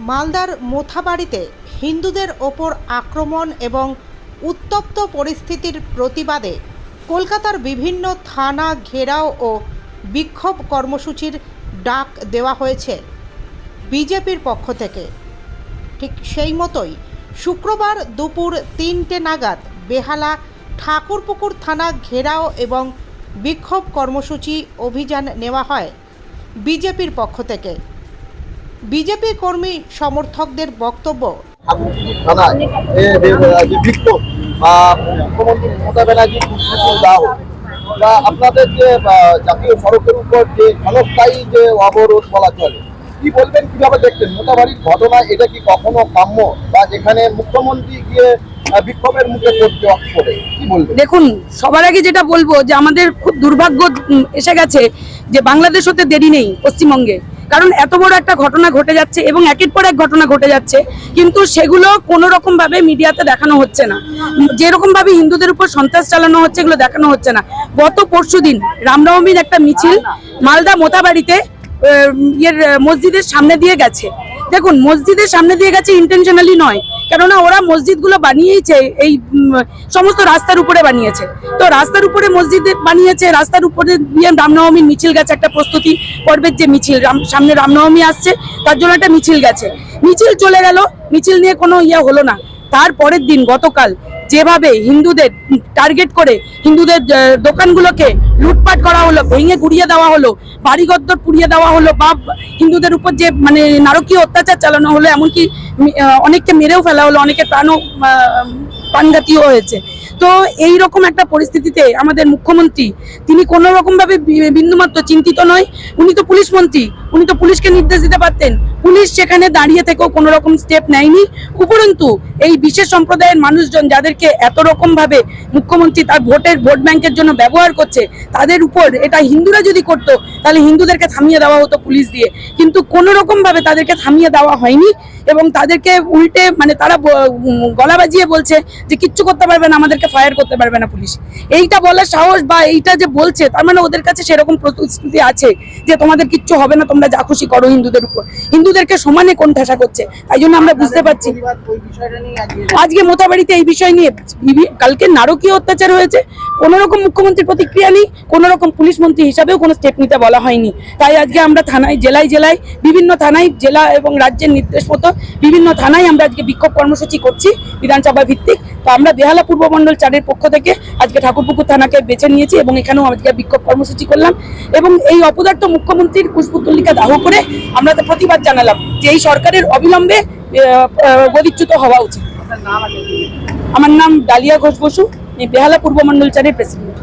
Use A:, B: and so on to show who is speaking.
A: মালদার মোথাবাড়িতে হিন্দুদের ওপর আক্রমণ এবং উত্তপ্ত পরিস্থিতির প্রতিবাদে কলকাতার বিভিন্ন থানা ঘেরাও ও বিক্ষোভ কর্মসূচির ডাক দেওয়া হয়েছে বিজেপির পক্ষ থেকে। ঠিক সেই মতোই শুক্রবার দুপুর তিনটে নাগাদ বেহালা ঠাকুরপুকুর থানা ঘেরাও এবং বিক্ষোভ কর্মসূচি অভিযান নেওয়া হয় বিজেপির পক্ষ থেকে। বিজেপি কর্মী সমর্থকদের বক্তব্য।
B: মুখ্যমন্ত্রী মমতা বা আপনাদের যে জাতীয় সড়কের উপর যে ক্ষণস্থায়ী যে অবরোধ বলা চলে কি বলবেন কীভাবে দেখছেন মোটাবাড়ির ঘটনা এটা কি কখনো কাম্য বা এখানে মুখ্যমন্ত্রী গিয়ে বিক্ষোভের মুখে কি বলবেন
C: দেখুন, সবার আগে যেটা বলব যে আমাদের খুব দুর্ভাগ্য এসে গেছে যে বাংলাদেশ হতে দেরি নেই পশ্চিমবঙ্গে। কারণ এত বড় একটা ঘটনা ঘটে যাচ্ছে এবং একের পর এক ঘটনা ঘটে যাচ্ছে কিন্তু সেগুলো কোনো রকম ভাবে মিডিয়াতে দেখানো হচ্ছে না। উম, যেরকম ভাবে হিন্দুদের উপর সন্ত্রাস চালানো হচ্ছে এগুলো দেখানো হচ্ছে না। গত পরশু দিন রামনবমীর একটা মিছিল মালদা মোতাবাড়িতে ইয়ের মসজিদের সামনে দিয়ে গেছে। দেখুন মসজিদের সামনে দিয়ে গেছে ইন্টেনশনালি নয়। কেননা ওরা মসজিদগুলো বানিয়েছে, এই সমস্ত রাস্তার উপরে বানিয়েছে। তো রাস্তার উপরে মসজিদ বানিয়েছে, রাস্তার উপরে দিয়ে রামনবমীর মিছিল গেছে, একটা প্রস্তুতি পর্বের যে মিছিল সামনে রামনবমী আসছে, তার জন্য একটা মিছিল গেছে। মিছিল চলে গেল, মিছিল নিয়ে কোনো ইয়ে হলো না। তার পরের দিন গতকাল যেভাবে হিন্দুদের টার্গেট করে হিন্দুদের দোকানগুলোকে লুটপাট করা হলো ভেঙে গুড়িয়ে দেওয়া হলো বাড়িঘর পুড়িয়ে দেওয়া হলো বা হিন্দুদের উপর যে মানে নারকীয় অত্যাচার চালানো হলো এমনকি অনেককে মেরেও ফেলা হলো অনেকের প্রাণও আহ, প্রাণঘাতীও হয়েছে। তো এই রকম একটা পরিস্থিতিতে আমাদের মুখ্যমন্ত্রী তিনি কোনো রকম ভাবে বি- বিন্দুমাত্র চিন্তিত নয়। উনি তো পুলিশ মন্ত্রী উনি তো পুলিশকে নির্দেশ দিতে পারতেন। পুলিশ সেখানে দাঁড়িয়ে থেকেও কোনো রকম স্টেপ নেয়নি। উপরন্তু, এই বিশেষ সম্প্রদায়ের মানুষজন যাদেরকে এত রকম ভাবে মুখ্যমন্ত্রী তার ভোটের ভোট ব্যাংকের জন্য ব্যবহার করছে, তাদের উপর এটা হিন্দুরা যদি করতো, তাহলে হিন্দুদেরকে থামিয়ে দেওয়া হতো পুলিশ দিয়ে। কিন্তু কোনো রকম ভাবে তাদেরকে থামিয়ে দেওয়া হয়নি এবং তাদেরকে উল্টে মানে তারা গলা বাজিয়ে বলছে যে কিচ্ছু করতে পারবে না, আমাদেরকে ফায়ার করতে পারবে না পুলিশ। এইটা বলার সাহস বা এইটা যে বলছে, তার মানে ওদের কাছে সেরকম প্রতিশ্রুতি আছে যে তোমাদের কিচ্ছু হবে না, তোমরা যা খুশি করো হিন্দুদের উপর। হিন্দুদেরকে সমানে কোণঠাসা করছে। তাই জন্য আমরা বুঝতে পারছি। আজকে মোতাবাড়িতে এই বিষয় নিয়ে কালকে নারকীয় অত্যাচার হয়েছে। কোনো রকম মুখ্যমন্ত্রীর প্রতিক্রিয়া নেই কোনো রকম পুলিশ মন্ত্রী হিসাবেও কোনো স্টেপ নিতে বলা হয়নি। তাই আজকে আমরা থানায় জেলায় জেলায় বিভিন্ন থানায় জেলা এবং রাজ্যের নির্দেশ মতো বিভিন্ন থানায় আমরা আজকে বিক্ষোভ কর্মসূচি করছি বিধানসভা ভিত্তিক। তো আমরা বেহালা পূর্ব মণ্ডল চারের পক্ষ থেকে আজকে ঠাকুরপুকুর থানাকে বেছে নিয়েছি এবং এখানেও আজকে বিক্ষোভ কর্মসূচি করলাম। এবং এই অপদার্থ মুখ্যমন্ত্রীর পুষ্পতুল্লিকা দাহ করে আমরা তো প্রতিবাদ জানালাম যে এই সরকারের অবিলম্বে গদিচ্যুত হওয়া উচিত। আমার নাম ডালিয়া ঘোষ বসু বেহালা পূর্ব মণ্ডল চারের প্রেসিডেন্ট।